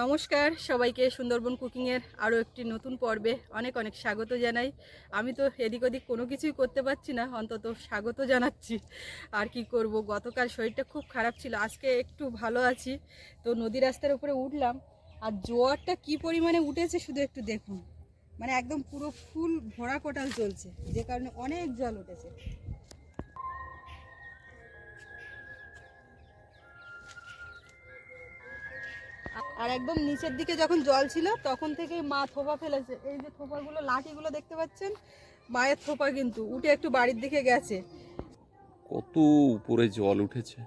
নমস্কার, সবাইকে সুন্দরবন কুকিংয়ের আরও একটি নতুন পর্বে অনেক অনেক স্বাগত জানাই। আমি তো এদিক ওদিক কোনো কিছুই করতে পারছি না, অন্তত স্বাগত জানাচ্ছি। আর কি করব, গতকাল শরীরটা খুব খারাপ ছিল, আজকে একটু ভালো আছি। তো নদী রাস্তার উপরে উঠলাম, আর জোয়ারটা কি পরিমাণে উঠেছে শুধু একটু দেখুন। মানে একদম পুরো ফুল ভরা কোটাল চলছে, যে কারণে অনেক জল উঠেছে। আর একদম নিচের দিকে যখন জল ছিল, তখন থেকেই মা থোপা ফেলেছে। এই যে থোপাগুলো, লাঠিগুলো দেখতে পাচ্ছেন? মায়ের থোপা কিন্তু, উঠে একটু বাড়ির দিকে গেছে। কত উপরে জল উঠেছে।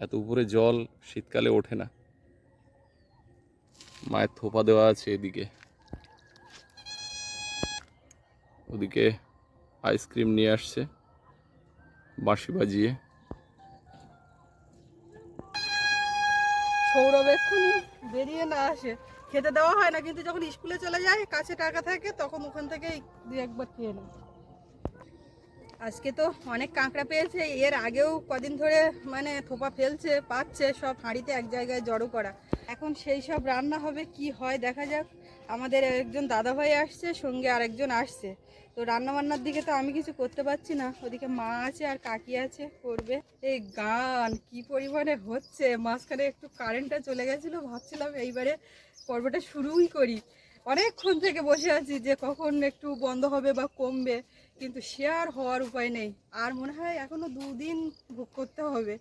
এত উপরে জল শীতকালে ওঠে না। মায়ের থোপা দেওয়া আছে এদিকে। ওদিকে আইসক্রিম নিয়ে আসছে, বাঁশি বাজিয়ে। এক্ষুনি বেরিয়ে না আসে। খেতে দেওয়া হয় না, কিন্তু যখন স্কুলে চলে যায়, কাছে টাকা থাকে, তখন ওখান থেকে দু একবার খেয়ে নেয়। আজকে তো অনেক কাঁকড়া পেয়েছে, এর আগেও কদিন ধরে মানে থোপা ফেলছে, পাচ্ছে, সব হাঁড়িতে এক জায়গায় জড়ো করা। এখন সেই সব রান্না হবে, কি হয় দেখা যাক। আমাদের একজন দাদাভাই আসছে, সঙ্গে আরেকজন আসছে। তো রান্না বান্নার দিকে তো আমি কিছু করতে পারছি না। ওদিকে মা আছে আর কাকি আছে, করবে। এই গান কি পরিমাণে হচ্ছে? মাঝখানে একটু কারেন্টটা চলে গেছিল, ভাবছিলাম এইবারে পর্বটা শুরুই করি। অনেকক্ষণ থেকে বসে আছি যে কখন একটু বন্ধ হবে বা কমবে, কিন্তু সে আর হওয়ার উপায় নেই। আর মনে হয় এখনও দুদিন ভোগ করতে হবে।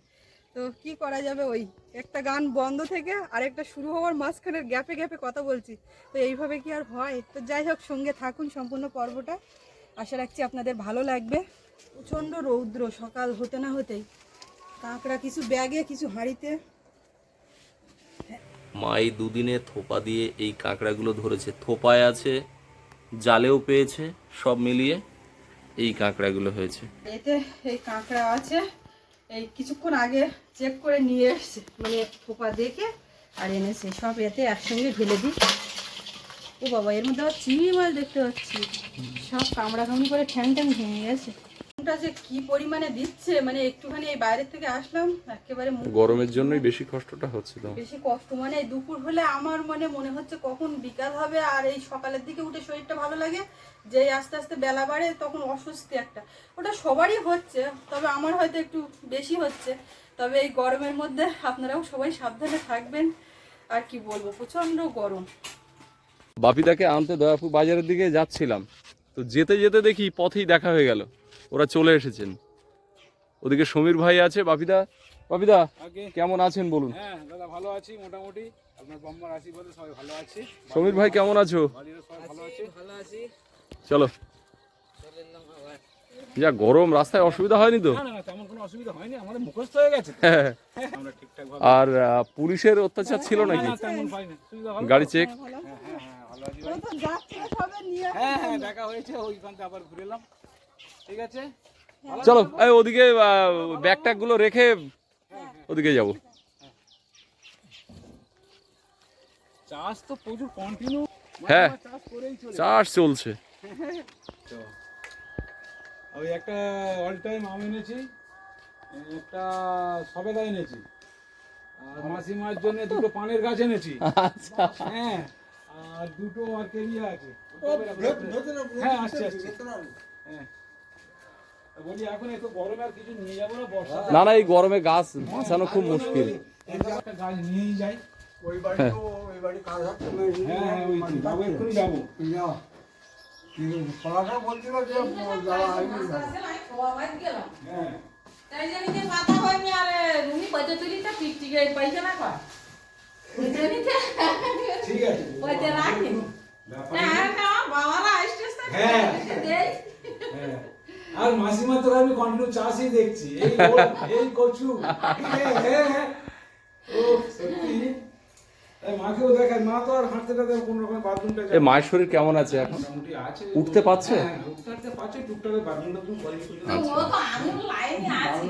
তো কি করা যাবে ওই? একটা গান বন্ধ থেকে আর একটা শুরু হওয়ার মাঝখানের গ্যাপে গ্যাপে কথা বলছি। তো এইভাবে কি আর হয়? তো যাই হোক সঙ্গে থাকুন সম্পূর্ণ পর্বটা। আশা রাখছি আপনাদের ভালো লাগবে। প্রচণ্ড রৌদ্র সকাল হতে না হতেই। কাঁকড়া কিছু ব্যাগে কিছু হাঁড়িতে। মা এই দুদিনে থোপা দিয়ে এই কাঁকড়াগুলো ধরেছে। থোপায় আছে জালেও পেয়েছে সব মিলিয়ে এই কাঁকড়াগুলো হয়েছে। এতে এই কাঁকড়া আছে। এই কিছুক্ষণ আগে চেক করে নিয়ে এসছে মানে ফোপা দেখে আর এনেছে সব এতে একসঙ্গে ঢেলে দিই। ও বাবা, এর মধ্যে আবার চিনি মাছ দেখতে পাচ্ছি। সব কামড়া কামড়ি করে ঠ্যাং ঠ্যাং ভেঙে গেছে। নুনটা যে কি পরিমাণে দিচ্ছে মানে একটুখানি এই বাইরের থেকে আসলাম একেবারে গরমের জন্যই বেশি কষ্টটা হচ্ছে তো। বেশি কষ্ট মানে এই দুপুর হলে আমার মানে মনে হচ্ছে কখন বিকাল হবে আর এই সকালের দিকে উঠে শরীরটা ভালো লাগে যে আস্তে আস্তে বেলা বাড়ে তখন অস্বস্তি একটা। ওটা সবারই হচ্ছে তবে আমার হয়তো একটু বেশি হচ্ছে তবে এই গরমের মধ্যে আপনারাও সবাই সাবধানে থাকবেন আর কি বলব প্রচণ্ড গরম। বাপিদাকে আনতে দয়াপুর বাজারের দিকে যাচ্ছিলাম তো যেতে যেতে দেখি পথেই দেখা হয়ে গেল। ওরা চলে এসেছেন। ওদিকে সমীর ভাই আছে বাপিদা। বাপিদা কেমন আছেন বলুন? হ্যাঁ দাদা ভালো আছি মোটামুটি। আপনার বম্বার আশীর্বাদে সবাই ভালো আছি। সমীর ভাই কেমন আছো? ভালো আছি চলো। যা গরম রাস্তায় অসুবিধা হয়নি তো? না না না তেমন কোনো অসুবিধা হয়নি আমাদের মুখস্থ হয়ে। হ্যাঁ আমরা ঠিকঠাক ভাবে আর পুলিশের অত্যাচার ছিল নাকি না, তেমন পাইনি সুবিধা হলো গাড়ি চেক হ্যাঁ হ্যাঁ ভালো আছি ও তো যাচ্ছে সবে নিয়ে দেখা হয়েছে ওইখান থেকে আবার ঘুরে এলাম। ঠিক আছে? চলো এই ওদিকে ব্যাগ ট্যাগগুলো রেখে ওদিকে যাব। চাষ তো প্রচুর কন্টিনিউ হ্যাঁ। চাষ করেই চলে। চাষ চলছে। তো ওই একটা অল টাইম আম এনেছি একটা সবেদা এনেছি আর মাসিমার জন্য দুটো পানের গাছ এনেছি। হ্যাঁ আর দুটো আর কেরিয়া আছে হ্যাঁ আসছে আসছে। হ্যাঁ। না বর্ষা না না এই গরমে গাছ বাঁচানো খুব মুশকিল। একটা গাছ নিয়েই যাই। ওই বাড়ি তো ওই বাড়ি কাজ হ্যাঁ হ্যাঁ ওই যাব এক্ষুনি যাব। যা। কিন্তু বলছিল যে যাওয়া হয়নি। হ্যাঁ। তাই জানিতে মাথা হয়নি আরে রুমি পয়সা তুলিতে পিকটিকে পয়সা না কর। ঠিক আছে। পয়সা রাখি। বাবারা আসতেছ হ্যাঁ। আর মাসিমা তোর আমি কন্টিনিউ চাষই দেখছি। এই এই কচু। হ্যাঁ, হ্যাঁ, হ্যাঁ। ও সত্যি? মাকেও দেখায় মা তো আর হাঁটতে টাতে কোন রকম বাথরুমটা এ মায়ের শরীর কেমন আছে এখন? আছে। উঠতে পারছে? উঠতে পারছে টুকটাক বাথরুমটা তুমি কলেজ ও তো আঙুল লাইনে আছে।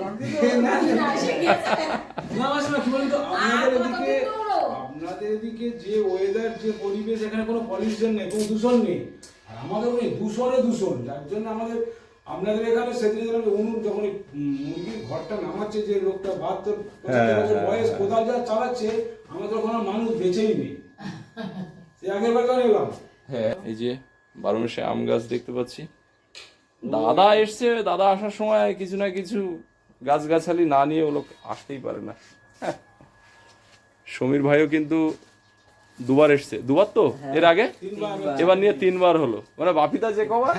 না মাসিমা কি বলতো? আপনাদের এদিকে আপনাদের এদিকে যে ওয়েদার যে পরিবেশ এখানে কোনো পলিউশন নেই কোনো দূষণ নেই। আর আমাদের নেই দূষণে দূষণ যার জন্য আমাদের আপনাদের এখানে সেদিন যখন উনুন যখন মুরগির ঘরটা নামাচ্ছে যে লোকটা বাহাত্তর হ্যাঁ, বছর হ্যাঁ, বয়স কোদাল যা চালাচ্ছে আমাদের ওখানে মানুষ বেঁচেই নেই। সে আগের বার এলাম। হ্যাঁ এই যে বারো মাসে আম গাছ দেখতে পাচ্ছি। দাদা এসছে দাদা আসার সময় কিছু না কিছু গাছগাছালি না নিয়ে ও লোক আসতেই পারে না। হ্যাঁ। সমীর ভাইও কিন্তু দুবার এসছে। দুবার তো? এর আগে? এবার নিয়ে তিনবার হলো। মানে বাপিদা যে কবার?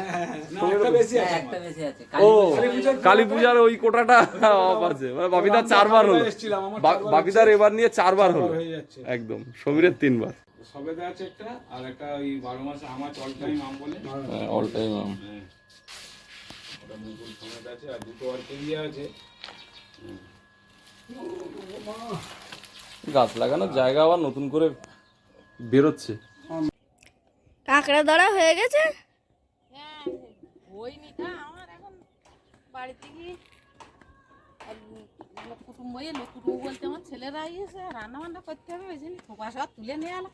না একটা বেশি আছে আমার। একটা বেশি আছে। ও কালী পূজার ওই কোটাটা অফ আছে। মানে বাপিদা চারবার হলো। এসেছিলাম, আমার বা- চারবার বাপিদার এবার নিয়ে চারবার হলো। একদম সমীরের তিনবার। সবেদা আছে একটা আর একটা ওই বারো মাসে আমার অল টাইম আম বলে। অল টাইম হ্যাঁ। ওটা মুকুল সমেত আছে আর দুটো অর্কেরিয়া আছে। গাছ লাগানোর জায়গা আবার নতুন করে বেরোচ্ছে। কাঁকড়া ধরা হয়ে গেছে? হ্যাঁ বাড়িতে গিয়ে লোক কুটুম্ব বলতে আমার ছেলেরা এসে রান্না বান্না করতে হবে ওই জন্য সব তুলে নিয়ে এলো।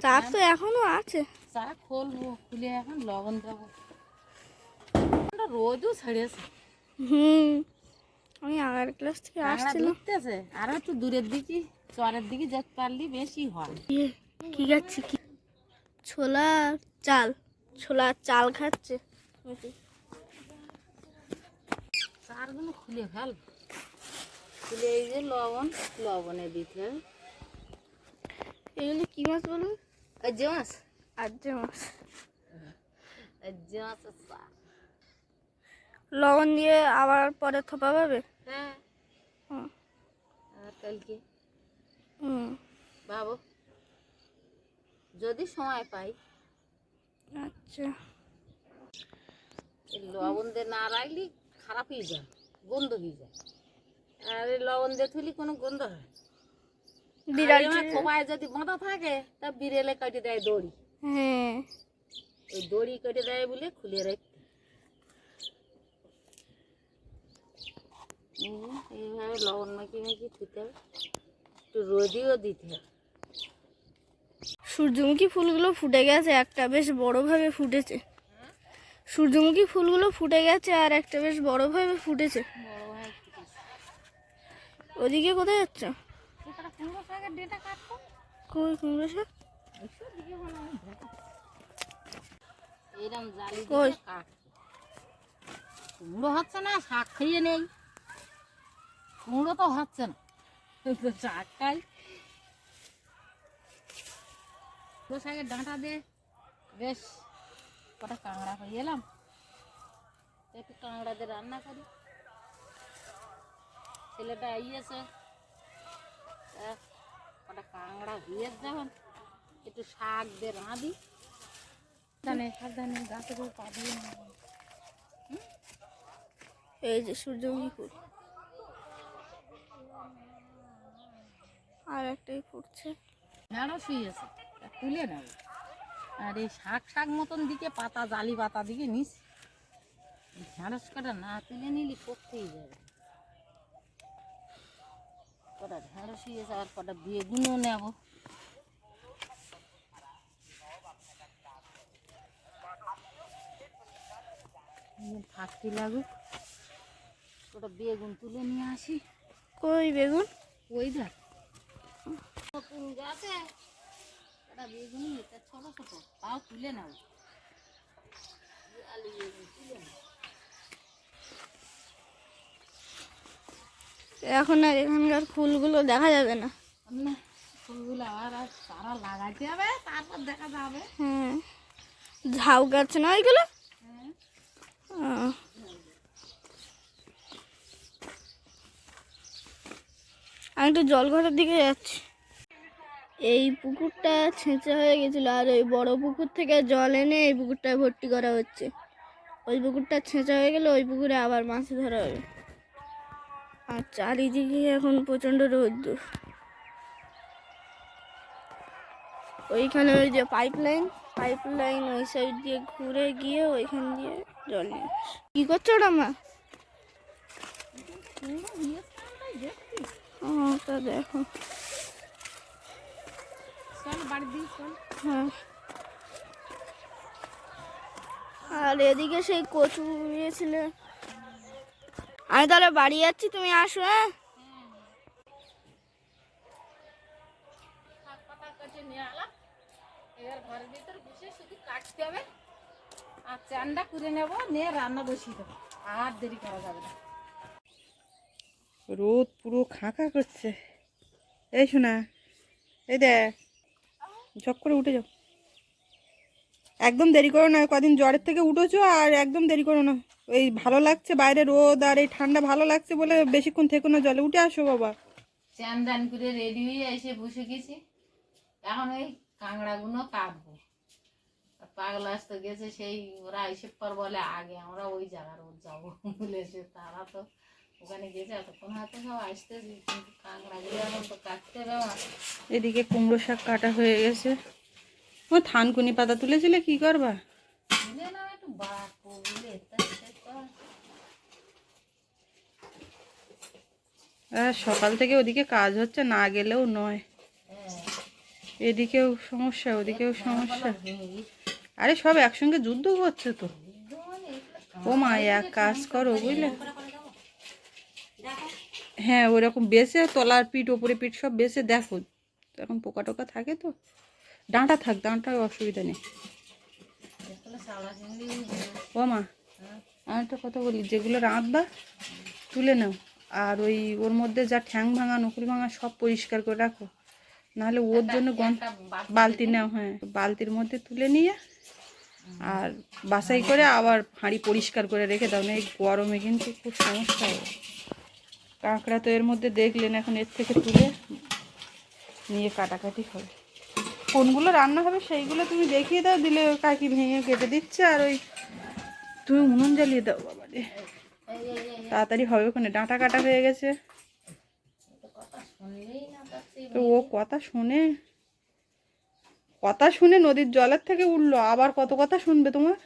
চার তো এখনও আছে। চা খুলবো খুলে এখন লবণ দেবো। রোদও ছেড়েছে। হুম আমি আগের ক্লাস থেকে আসছিলাম। আর একটু দূরের দিকে চরের দিকে যেতে পারলে বেশি হয়। ইয়ে, কি খাচ্ছি কি? ছোলা চাল ছোলা চাল খাচ্ছে। চারগুলো খুলে ফেল। খুলে এই যে লবণ লবণে দিতে হবে। এগুলো কি মাছ বলুন মাছ? মাছ। চা লবণ দিয়ে আবার পরে থোপা পাবে হ্যাঁ। আর কালকে? হুম। ভাবো। যদি সময় পাই। আচ্ছা। এই লবণ দিয়ে না রাখলে খারাপ হয়ে যায় গন্ধ হয়ে যায়। আর এই লবণ দিয়ে থুলি কোনো গন্ধ হয় বিড়াল যদি বাঁধা থাকে তা বিড়েলে কেটে দেয় দড়ি। হ্যাঁ। ওই দড়ি কেটে দেয় বলে খুলে রাখতে এইভাবে লবণ মাখিয়ে মাখিয়ে থুতে হবে। একটু রোদিও দিতে হবে। সূর্যমুখী ফুলগুলো ফুটে গেছে, একটা বেশ বড়ভাবে ফুটেছে। সূর্যমুখী ফুলগুলো ফুটে গেছে আর একটা বেশ বড়োভাবে ফুটেছে। ওদিকে কোথায় যাচ্ছ? কুমড়ো হচ্ছে না, শাক খাইয়ে নেই। কুমড়ো তো হচ্ছে না। শাক খাই। কুমড়ো শাকের ডাঁটা দিয়ে বেশ কটা কাঁকড়া হয়ে এলাম একটু কাঁকড়া দিয়ে রান্না করি ছেলেটা আইয়েছে কটা কাঁকড়া হয়ে যখন একটু শাক দিয়ে রাঁধি সাবধানে সাবধানে গাছের উপর পা দিয়ে এই যে সূর্যমুখী ফুল আর একটাই ফুটছে হয়েছে তা তুলে নেব। আর এই শাক শাক মতন দিকে পাতা জালি পাতা দিকে নিস। ঢেঁড়স কটা না তুলে নিলি করতেই যাবে। কটা ঢেঁড়স হয়েছে আর কটা বেগুনও নেব। থাকতে লাগুক। কটা বেগুন তুলে নিয়ে আসি। কই বেগুন? ওই দেখ। গাছে বেগুনি এটা ছোট ছোট। তাও তুলে নাও। আলু তুলে নাও এখন আর এখানকার ফুলগুলো দেখা যাবে না। না ফুলগুলো আবার আর লাগাইতে হবে তারপর দেখা যাবে। হ্যাঁ ঝাউ গাছ না ওইগুলো? হ্যাঁ। আমি একটু জলঘরের দিকে যাচ্ছি। এই পুকুরটা ছেঁচা হয়ে গেছিল আর ওই বড় পুকুর থেকে জল এনে এই পুকুরটায় ভর্তি করা হচ্ছে। ওই পুকুরটা ছেঁচা হয়ে গেলে ওই পুকুরে আবার মাছ ধরা হবে আর চারিদিকে এখন প্রচণ্ড রোদ্দুর। ওইখানে ওই যে পাইপ লাইন পাইপ লাইন ওই সাইড দিয়ে ঘুরে গিয়ে ওইখান দিয়ে জল নিয়ে। কি করছ ওটা মা? তা দেখো। হ্যাঁ। আর এদিকে সেই কচু নিয়েছিল আমি তাহলে বাড়ি যাচ্ছি তুমি আসো হ্যাঁ? ঘরের ভিতর বসে শুধু কাটতে হবে। আর চানটা করে নেব নিয়ে রান্না বসিয়ে দেবো। আর দেরি করা যাবে না। রোদ পুরো খাঁকা করছে। এই শোনা এই দেখ। ঝক করে উঠে যাও। একদম দেরি করো না, কদিন জ্বরের থেকে উঠেছো আর একদম দেরি করো না। এই ভালো লাগছে বাইরে রোদ আর এই ঠান্ডা ভালো লাগছে বলে বেশিক্ষণ থেকো না জলে, উঠে আসো বাবা। চান দান করে রেডি হয়ে এসে বসে গেছি। এখন ওই কাঁকড়াগুলো কাটবো। পাগলা আসতে গেছে, সেই ওরা এসে পর বলে, আগে আমরা ওই জায়গার যাব। বলেছে তারা তো ওখানে গেছে এতক্ষণ হয়তো সব আসতেছি কিন্তু কাঁকড়াগুলো এখন তো কাটতে হবে এদিকে কুমড়ো শাক কাটা হয়ে গেছে। ও থানকুনি পাতা তুলেছিলে? কি করবা? একটু বাড়বো সকাল থেকে ওদিকে কাজ হচ্ছে না গেলেও নয়। হ্যাঁ। এদিকেও সমস্যা ওদিকেও সমস্যা। আরে সব একসঙ্গে যুদ্ধ করছে তো। ও মা এক কাজ করো বুঝলে? হ্যাঁ ওরকম বেসে তলার পিঠ ওপরে পিঠ সব বেসে দেখো। এখন পোকা টোকা থাকে তো? ডাঁটা থাক ডাঁটার অসুবিধা নেই। ও মা আর একটা কথা বলি যেগুলো রাঁধবা তুলে নাও। আর ওই ওর মধ্যে যা ঠ্যাং ভাঙা নকুল ভাঙা সব পরিষ্কার করে রাখো। নাহলে ওর জন্য গন্ধ বালতি নাও হ্যাঁ। বালতির মধ্যে তুলে নিয়ে আর বাছাই করে আবার হাঁড়ি পরিষ্কার করে রেখে দাও না এই গরমে কিন্তু খুব সমস্যা হবে কাঁকড়া তো এর মধ্যে দেখলেন, এখন এর থেকে তুলে নিয়ে কাটাকাটি হবে কোনগুলো রান্না হবে সেইগুলো তুমি দেখিয়ে দাও, দিলে ওই কাকি ভেঙে কেটে দিচ্ছে আর ওই তুমি উনুন জ্বালিয়ে দাও বাবা রে। তাড়াতাড়ি হবে ওখানে ডাঁটা কাটা হয়ে গেছে। তো ও কথা শুনে কথা শুনে নদীর জলের থেকে উঠল, আবার কত কথা শুনবে তোমার?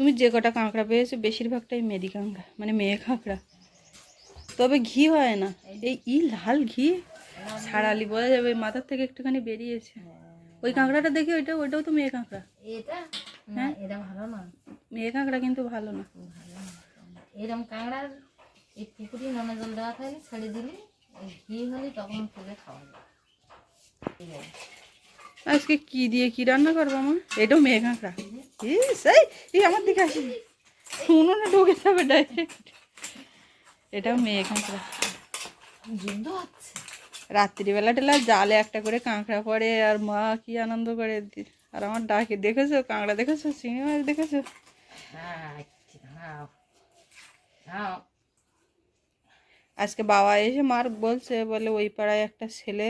তুমি যে কটা কাঁকড়া পেয়েছ বেশিরভাগটাই মেদি কাঁকড়া মানে মেয়ে কাঁকড়া। তবে ঘি হয় না। এই ই লাল ঘি ছাড়ালি বোঝা যাবে মাথার থেকে একটুখানি বেরিয়েছে। ওই কাঁকড়াটা দেখি ওইটা ওইটাও তো মেয়ে কাঁকড়া। এটা? না এটা ভালো না। মেয়ে কাঁকড়া কিন্তু ভালো না। এরকম কাঁকড়ার এই পুকুরি নোনা জল দেওয়া থাকলে ছেড়ে দিলে ঘি হলে তখন তুলে খাওয়া যায়। আজকে কি দিয়ে কি রান্না করব মা? এটাও মেয়ে কাঁকড়া। ইস, এই এই আমার দিকে আসি। উনুনে ঢুকে যাবে ডাইরেক্ট এটাও মেয়ে হচ্ছে। রাত্রিবেলা টেলা জালে একটা করে কাঁকড়া পড়ে আর মা কি আনন্দ করে আর আমার ডাকে দেখেছ? কাঁকড়া দেখেছ? চিংড়ি মাছ দেখেছ? হ্যাঁ আজকে বাবা এসে মার বলছে বলে ওই পাড়ায় একটা ছেলে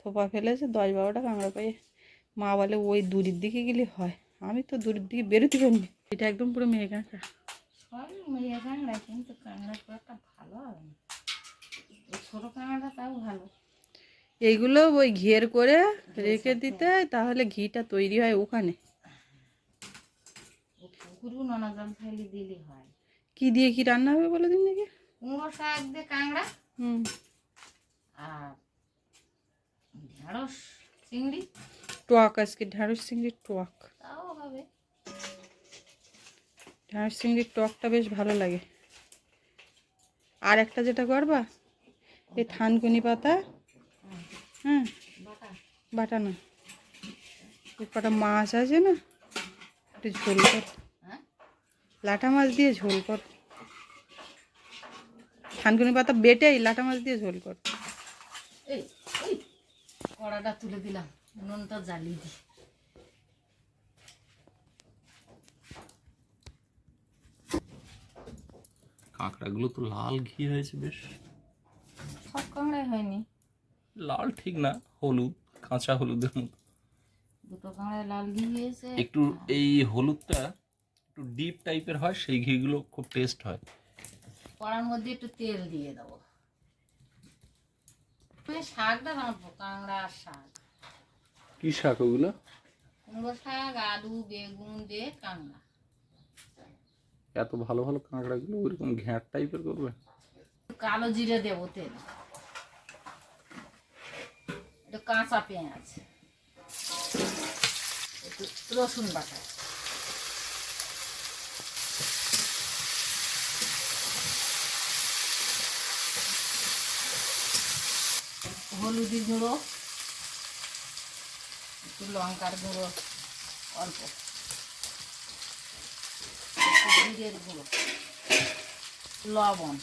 থোপা ফেলেছে দশ বারোটা কাঁকড়া পায়ে মা বলে ওই দূরের দিকে গেলে হয়। আমি তো দূরের দিকে বেরোতে পারিনি। এটা একদম পুরো মেয়ে কাঁকড়া সব মেয়ে কাঁকড়া কিন্তু কাঁকড়া খুব একটা ভালো হবে না। ছোটো কাঁকড়া তাও ভালো। এইগুলো ওই ঘের করে রেখে দিতে তাহলে ঘিটা তৈরি হয় ওখানে। পুকুরও নোনা জল থাকলে দিলে হয়। কি দিয়ে কি রান্না হবে বলে দিন নাকি কুমড়ো শাক দিয়ে কাঁকড়া হুম। আর ঢেঁড়স চিংড়ি। টক আজকে ঢ্যাঁড়স চিংড়ির টক হবে। ঢ্যাঁড়স চিংড়ির টকটা বেশ ভালো লাগে। আর একটা যেটা করবা? এই থানকুনি পাতা হ্যাঁ? বাটা না। কটা মাছ আছে না? একটু ঝোল কর। হ্যাঁ লাটা মাছ দিয়ে ঝোল কর। থানকুনি পাতা বেটেই লাটা মাছ দিয়ে ঝোল কর। এই এই কড়াটা তুলে দিলাম। উনুনটা জ্বালিয়ে দিই। কাঁকড়াগুলো তো লাল ঘি হয়েছে বেশ। সব কাঁকড়াই হয়নি। লাল ঠিক না হলুদ কাঁচা হলুদের মতো। দুটো কাঁকড়ায় লাল ঘি হয়েছে। একটু এই হলুদটা একটু ডিপ টাইপের হয় সেই ঘিগুলো খুব টেস্ট হয়। কড়ার মধ্যে একটু তেল দিয়ে দেবো। শাকটা রাঁধবো কাঁকড়া আর শাক। কি শাক ওগুলো? কুমড়ো শাক আলু বেগুন দিয়ে কাঁকড়া। এত ভালো ভালো কাঁকড়াগুলো ওইরকম ঘ্যাঁট টাইপের করবে? কালো জিরে দেবো তেল। কাঁচা পেঁয়াজ। রসুন বাটা। হলুদি গুঁড়ো, একটু লঙ্কার গুঁড়ো, অল্প। জিরের গুঁড়ো, লবণ।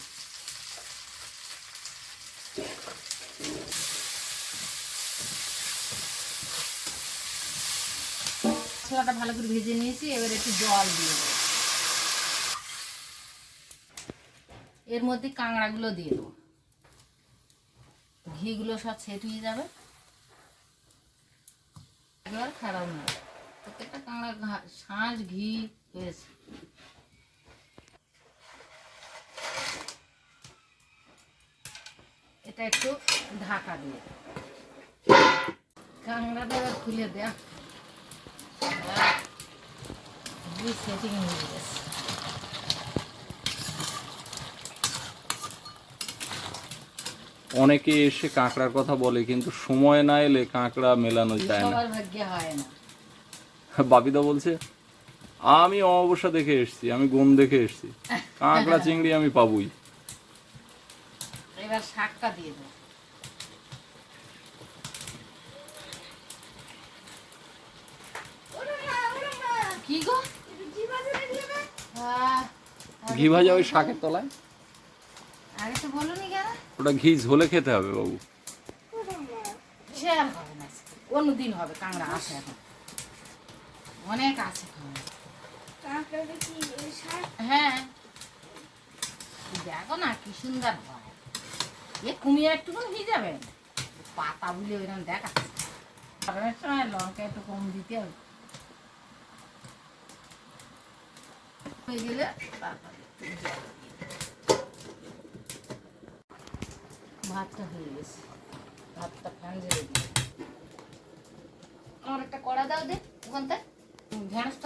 মশলাটা ভালো করে ভেজে নিয়েছি, এবার একটু জল দিয়ে দেবো। এর মধ্যে কাঁকড়াগুলো দিয়ে দেবো। ঘিগুলো সব সেট হয়ে যাবে। এবার খারাপ না প্রত্যেকটা কাঁকড়া ঘা- শাঁস ঘি হয়েছে এটা একটু ঢাকা দিয়ে। কাঁকড়াটা এবার খুলে দেয়া সেটিং গেছে অনেকে এসে কাঁকড়ার কথা বলে কিন্তু সময় না এলে কাঁকড়া মেলানো যায় না। হয় বাপিদা বলছে আমি অমাবস্যা দেখে এসেছি আমি গম দেখে এসেছি। কাঁকড়া চিংড়ি আমি পাবই। এবার শাকটা দিয়ে দেবো। কি গো? ঘি ভাজা ওই শাকের তলায়? আগে তো বলুনি কেন? ওটা ঘি ঝোলে খেতে হবে বাবু। সে আর হবে না অন্য দিন হবে কাঁকড়া আছে এখন। অনেক আছে। হ্যাঁ। দেখো না কি সুন্দর হয়। এ কুমিয়ে হয়ে যাবে? পাতা ওইরকম লঙ্কা একটু কম দিতে হবে। ভাতটা হয়ে গেছে। ভাতটা আমার একটা কড়া দাও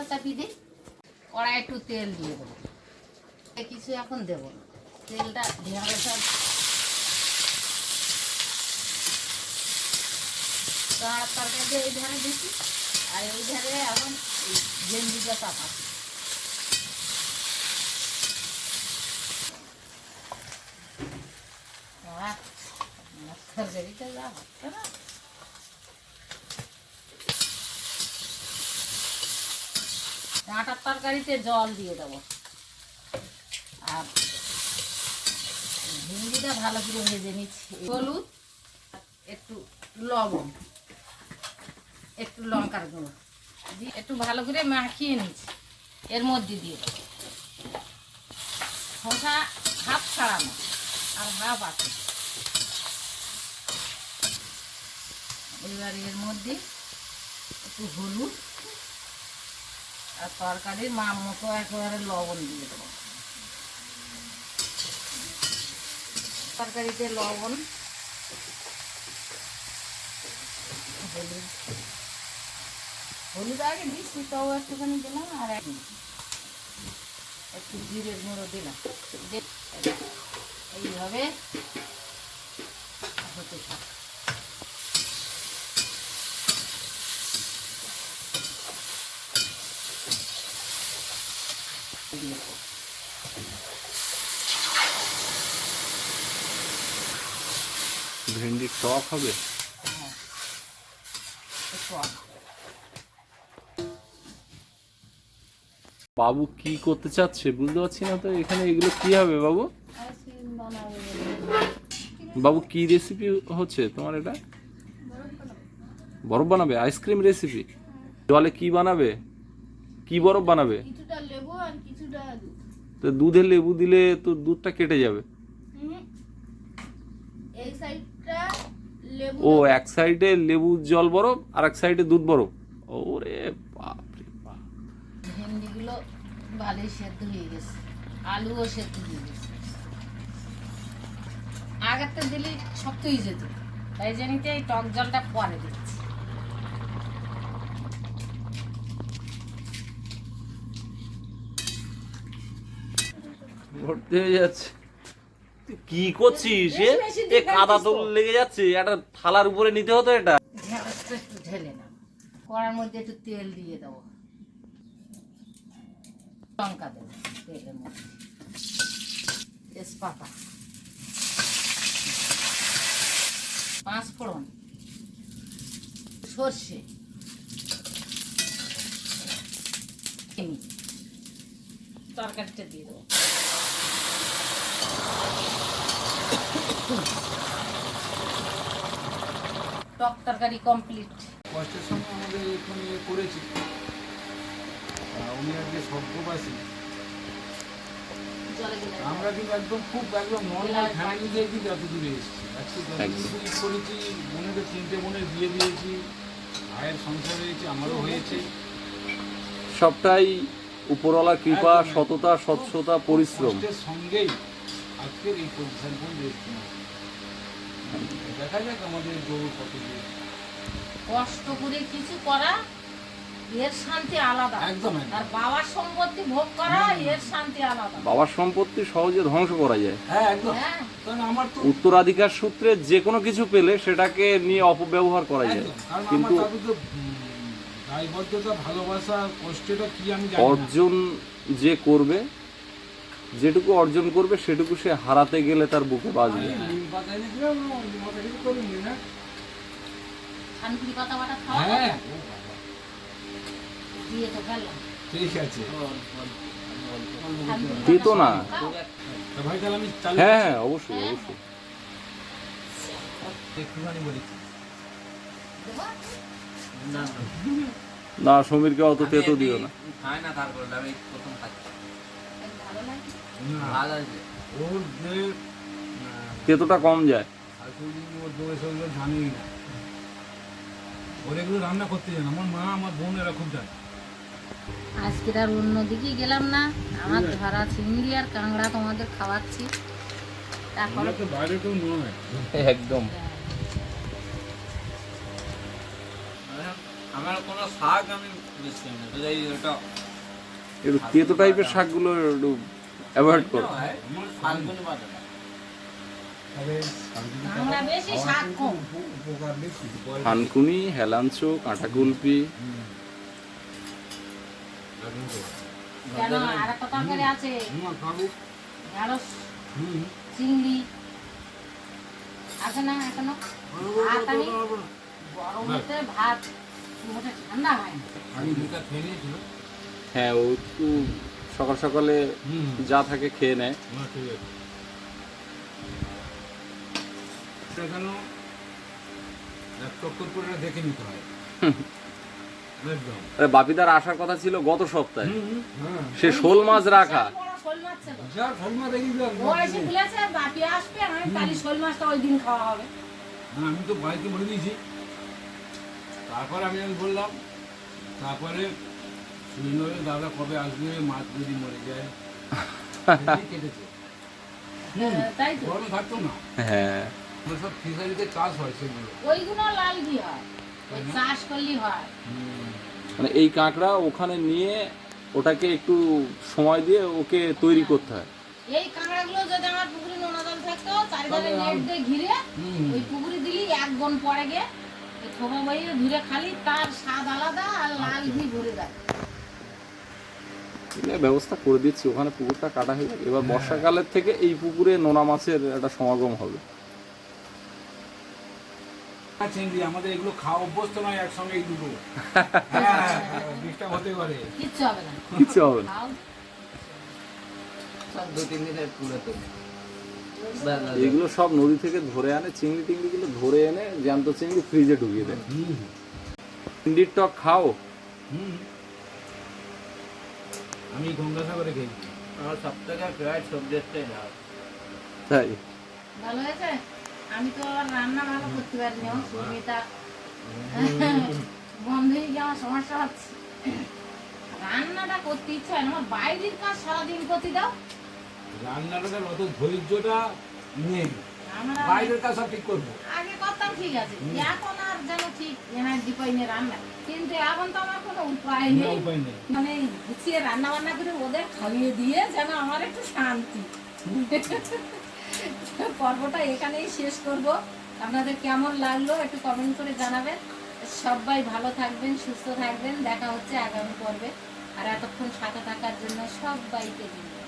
চাপিয়ে দিই একটু তেল দিয়ে দেবো। কিছু এখন দেবো না। তেলটা কাঁড় তরকারি দিয়ে এই ধারে দিচ্ছি আর এই ধারে এখন গেঞ্জিটা চাপাচ্ছি তরকারিটা যা হচ্ছে তরকারিতে জল দিয়ে দেবো। আর ভিন্ডিটা ভালো করে ভেজে নিচ্ছি। হলুদ, একটু লবণ। একটু লঙ্কার গুঁড়ো। দিয়ে একটু ভালো করে মাখিয়ে নিচ্ছি। এর মধ্যে দিয়ে শশা হাফ ছাড়ানো আর হাফ আছে। এবার এর মধ্যে একটু হলুদ আর তরকারির মা মতো একেবারে লবণ দিয়ে দেবো। তরকারিতে লবণ হলুদ হলুদ আগে দিচ্ছি তাও একটুখানি দিলাম আর এক একটু জিরের গুঁড়ো দিলাম দিয়ে এইভাবে হতে থাকে দিয়ে দেবো। ভেন্ডি টক হবে হ্যাঁ একটু বাবু কি করতে চাচ্ছে বুঝতে পারছি না তো এখানে এগুলো কি হবে বাবু। বাবু কি রেসিপি হচ্ছে তোমার এটা? বরফ বানাবে আইসক্রিম রেসিপি জলে কি বানাবে? কি বরফ বানাবে? তো দুধে লেবু দিলে তো দুধটা কেটে যাবে। ও এক সাইডে লেবু জল বরফ আর এক সাইডে দুধ বরফ। ওরে ভালোই সেদ্ধ হয়ে গেছে। আলুও সেদ্ধ হয়ে গেছে। আগেরটা দিলে শক্ত হয়ে যেত। তাই জানিতে এই টক জলটা পরে দিচ্ছি। ভর্তি হয়ে যাচ্ছে। তুই কি করছিস এ? কাদা তো লেগে যাচ্ছে একটা থালার উপরে নিতে হতো এটা। ঢেলে কড়ার মধ্যে একটু তেল দিয়ে দেবো। লঙ্কা দেবো তেলের মধ্যে তেজপাতা পাঁচ ফোড়ন সর্ষে তরকারিটা দিয়ে দেবো। টক তরকারি কমপ্লিট। কষ্টের সঙ্গে আমাদের এখানে করেছি। উনি আজকে জলে আমরা কিন্তু একদম খুব একদম নর্মাল ফ্যামিলি দিয়ে কিন্তু এত দূরে এসেছি একদম। করেছি বোনেদের তিনটে বোনের বিয়ে দিয়েছি ভাইয়ের সংসার হয়েছে আমারও হয়েছে। সবটাই উপরওয়ালা কৃপা সততা স্বচ্ছতা পরিশ্রম। সঙ্গেই আজকের এই পজিশন দেখা যাক আমাদের গৌর কত। কষ্ট করে কিছু করা এর শান্তি আলাদা। একদম একদম। আর বাবার সম্পত্তি ভোগ করা এর শান্তি আলাদা। বাবার সম্পত্তি সহজে ধ্বংস করা যায়। হ্যাঁ একদম। হ্যাঁ। কারণ আমার তো উত্তরাধিকার সূত্রে যে কোনো কিছু পেলে সেটাকে নিয়ে অপব্যবহার করা যায়। কিন্তু তাদের তো উম, দায়বদ্ধতা ভালোবাসা কষ্টটা কি আমি অর্জন যে করবে যেটুকু অর্জন করবে সেটুকু সে হারাতে গেলে তার বুকে বাজবে। আমি ঠিক আছে। শান্তি না। তা ভাই তাহলে আমি চালু হ্যাঁ হ্যাঁ অবশ্যই অবশ্যই। বলি। দেবো? না। সমীরকে অত তেতো দিও না। খাই না তারপরে আমি প্রথম খাচ্ছি। তেতোটা কম যায়। ওর এগুলো রান্না করতে জানে আমার মা আমার বোন এরা খুব জানে। আজকে আর অন্য অন্যদিকে গেলাম না। আমার ধরা চিংড়ি আর কাঁকড়া তোমাদের খাওয়াচ্ছি। একদম। আমার কোনো শাক আমি বেশি খাই না তো এই ওটা একটু তেতো টাইপের শাকগুলো একটু অ্যাভয়েড করো। ফাল্গুনি বাদে না। কেন? আর একটা তরকারি আছে। হুম, খাব। ঢেঁড়স হুম। চিংড়ি। আছে না এখনও? ভাত আমি গরমেতে ভাত মোটে ঠান্ডা হয় হ্যাঁ ও একটু সকাল সকালে যা থাকে খেয়ে নেয়। না ঠিক আছে। এটা কেন এক চক্কর করে দেখে নিতে হয়। বাপিদার আসার কথা ছিল গত সপ্তাহে। হ্যাঁ। সে শোল মাছ রাখা। আমি তো বাড়িতে বলে দিয়েছি। তারপর আমি আমি বললাম তারপরে দাদা কবে আসবে মাছ যদি মরে যায়। কেটেছে। হুম, তাই তো। থাকতো না। হ্যাঁ। সব ফিশারিতে চাষ হয় সেগুলো। ওইগুলো লাল হয় চাষ করলেই হয়। মানে এই কাঁকড়া ওখানে নিয়ে ওটাকে একটু সময় দিয়ে ওকে তৈরি করতে হয়। এই কাঁকড়াগুলো যদি আমার পুকুরে নোনা জল থাকতো চারিধারে নেট দিয়ে ঘিরে ওই পুকুরে দিলি এক গন পরে গিয়ে ওই থোপা বাইরে খালি তার স্বাদ আলাদা আর লাল ঘি ভরে যায়। ব্যবস্থা করে দিচ্ছি ওখানে পুকুরটা কাটা হয়ে এবার বর্ষাকালের থেকে এই পুকুরে নোনা মাছের একটা সমাগম হবে। হ্যাঁ, চিংড়ি আমাদের এগুলো খাওয়া অভ্যস্ত নয় একসঙ্গে এই দুটো। ডিস্টার্ব হতে পারে। কিচ্ছু হবে না। কিচ্ছু হবে না। দু তিন দিনের পুরো এগুলো সব নদী থেকে ধরে আনে চিংড়ি টিংড়িগুলো ধরে এনে জ্যান্ত চিংড়ি ফ্রিজে ঢুকিয়ে দেয়। হুম চিংড়ির টক খাও। হুম আমি গঙ্গাসাগরে খেয়েছি। আমার সব থেকে ফেভারিট সবজি হচ্ছে তাই? ভালো হয়েছে? আমি তো রান্না ভালো করতে পারিনি আমার সুমিতা বন্ধ হয়ে যাওয়ার সমস্যা হচ্ছে। রান্নাটা করতে ইচ্ছে হয় না আমার বাইরের কাজ সারাদিন করতে দাও। রান্নাটার অত ধৈর্যটা নেই। বাইরের কাজ সব ঠিক করব। আগে করতাম ঠিক আছে এখন আর যেন ঠিক এনার্জি রান্না। কিন্তু এখন তো আমার কোনো উপায় নেই। উপায় নেই। মানে গুছিয়ে রান্না বান্না করে ওদের খাইয়ে দিয়ে যেন আমার একটু শান্তি। পর্বটা এখানেই শেষ করব। আপনাদের কেমন লাগল একটু কমেন্ট করে জানাবেন। সবাই ভালো থাকবেন, সুস্থ থাকবেন। দেখা হচ্ছে আগামী পর্বে। আর এতক্ষণ সাথে থাকার জন্য সবাইকে ধন্যবাদ।